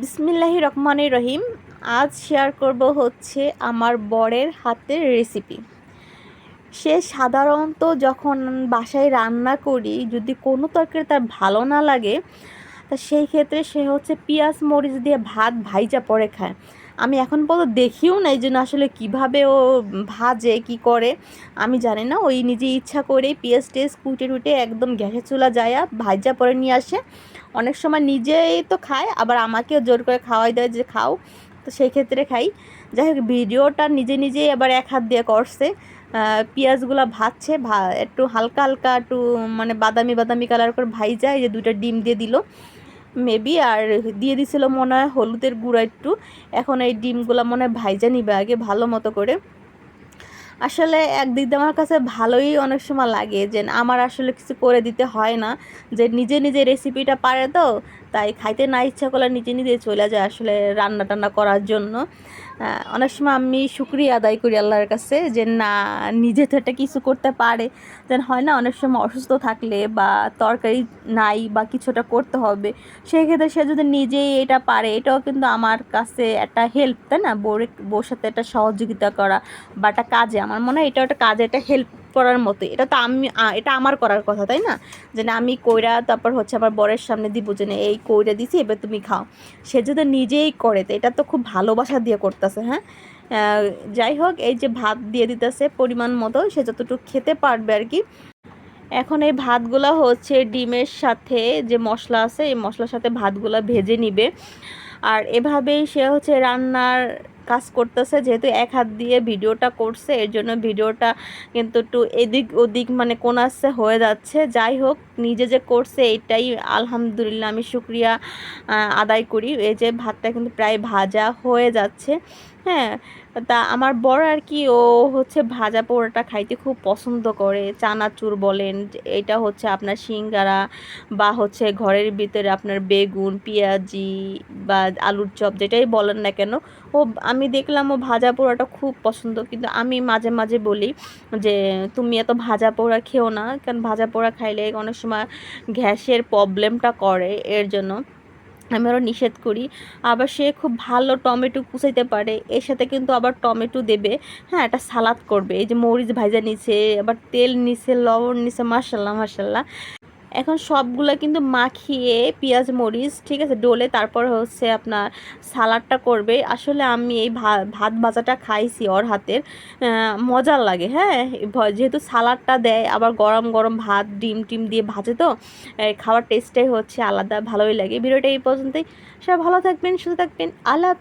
বিসমিল্লাহি রহমানির রহিম। আজ শেয়ার করব হচ্ছে আমার বরের হাতের রেসিপি সে সাধারণত যখন বাসায় রান্না করি, যদি কোনো তরকারি তার ভালো না লাগে, তা সেই ক্ষেত্রে সে হচ্ছে পেঁয়াজ, মরিচ দিয়ে ভাত ভাইজা পরে খায়। আমি এখন পর্যন্ত দেখিও না এই জন্য আসলে কীভাবে ও ভাজে, কি করে। আমি জানি না, ওই নিজে ইচ্ছা করে পেঁয়াজ টেস কুটে টুটে একদম গ্যাসের চুলা যায় ভাজা পরে নিয়ে আসে। অনেক সময় নিজেই তো খায় আবার আমাকেও জোর করে খাওয়াই দেয় যে খাও। তো সেই ক্ষেত্রে খাই। যাই হোক, ভিডিওটা নিজে নিজেই আবার এক হাত দিয়ে করছে। পেঁয়াজগুলো ভাজছে, ভা, একটু হালকা হালকা একটু মানে বাদামি বাদামি কালার করে ভাই যায় যে দুইটা ডিম দিয়ে দিল। মেবি আর দিয়ে দিছিল মনে হয় হলুদের গুঁড়া একটু। এখন এই ডিমগুলো মনে হয় ভাইজা নিবে আগে ভালো মতো করে। আসলে একদিক দিয়ে আমার কাছে ভালোই অনেক সময় লাগে যে আমার আসলে কিছু করে দিতে হয় না। যে নিজে নিজে রেসিপিটা পারে তো, তাই খাইতে না ইচ্ছা করলে নিজে নিজে চলে যায় আসলে রান্না টান্না করার জন্য। অনেক সময় আমি শুক্রিয়া আদায় করি আল্লাহর কাছে যে না, নিজে তো একটা কিছু করতে পারে। যেন হয় না অনেক সময় অসুস্থ থাকলে বা তরকারি নাই বা কিছুটা করতে হবে সেই ক্ষেত্রে সে যদি নিজেই এটা পারে, এটাও কিন্তু আমার কাছে একটা হেল্প তাই না? বোর সাথে একটা সহযোগিতা করা বা একটা কাজে আমার মনে হয় এটা একটা কাজে একটা হেল্প করার মতো এটা তো আমি এটা আমার করার কথা, তাই না? যে না, আমি কইরা তারপর হচ্ছে আমার বরের সামনে দিব যে না, এই কইরা দিছি, এবার তুমি খাও। সে যদি নিজেই করে, তো এটা তো খুব ভালোবাসা দিয়ে করতেছে হ্যাঁ? যাই হোক, এই যে ভাত দিয়ে দিতেছে পরিমাণ মতো, সে যতটুকু খেতে পারবে আর কি। এখন এই ভাতগুলো হচ্ছে ডিমের সাথে যে মশলা আছে, এই মশলার সাথে ভাতগুলো ভেজে নিবে। আর এভাবেই সে হচ্ছে রান্নার কাজ করতেছে, যেহেতু এক হাত দিয়ে ভিডিওটা করছে, এর জন্য ভিডিওটা কিন্তু একটু এদিক ওদিক মানে কোনাসে হয়ে যাচ্ছে। যাই হোক, নিজে যে করছে, এটাই আলহামদুলিল্লাহ আমি শুক্রিয়া আদায় করি। এই যে ভাতটা কিন্তু প্রায় ভাজা হয়ে যাচ্ছে। হ্যাঁ তা আমার বড় আর কি, ও হচ্ছে ভাজা পোড়াটা খাইতে খুব পছন্দ করে, চানাচুর বলেন, এটা হচ্ছে আপনার সিঙ্গারা বা হচ্ছে ঘরের ভিতরে আপনার বেগুন, পেঁয়াজি বা আলুর চপ, যেটাই বলেন না কেন ও আমি দেখলাম ও ভাজা পোড়াটা খুব পছন্দ। কিন্তু আমি মাঝে মাঝে বলি যে, তুমি এত ভাজা পোড়া খেও না। কারণ ভাজা পোড়া খাইলে অনেক সময় গ্যাসের প্রবলেমটা করে এর জন্য। আমি আরও নিষেধ করি। আবার সে খুব ভালো টমেটো কুচাইতে পারে, এর সাথে কিন্তু আবার টমেটো দেবে। হ্যাঁ একটা সালাদ করবে। এই যে মরিচ ভাজা নিছে, আবার তেল নিছে, লবণ নিছে মার্শাল্লাহ মার্শাল্লাহ এখন সবগুলো কিন্তু মাখিয়ে পেঁয়াজ, মরিচ, ঠিক আছে, ডোলে তারপর হচ্ছে আপনার সালাডটা করবে। আসলে আমি এই ভাত ভাজাটা খাইছি ওর হাতের মজার লাগে হ্যাঁ? যেহেতু সালাডটা দেয়, আবার গরম গরম ভাত, ডিম টিম দিয়ে ভাজে তো খাওয়ার টেস্টটাই হচ্ছে আলাদা, ভালোই লাগে। ভিডিওটা এই পর্যন্তই। সবাই ভালো থাকবেন, সুস্থ থাকবেন। আল্লাহ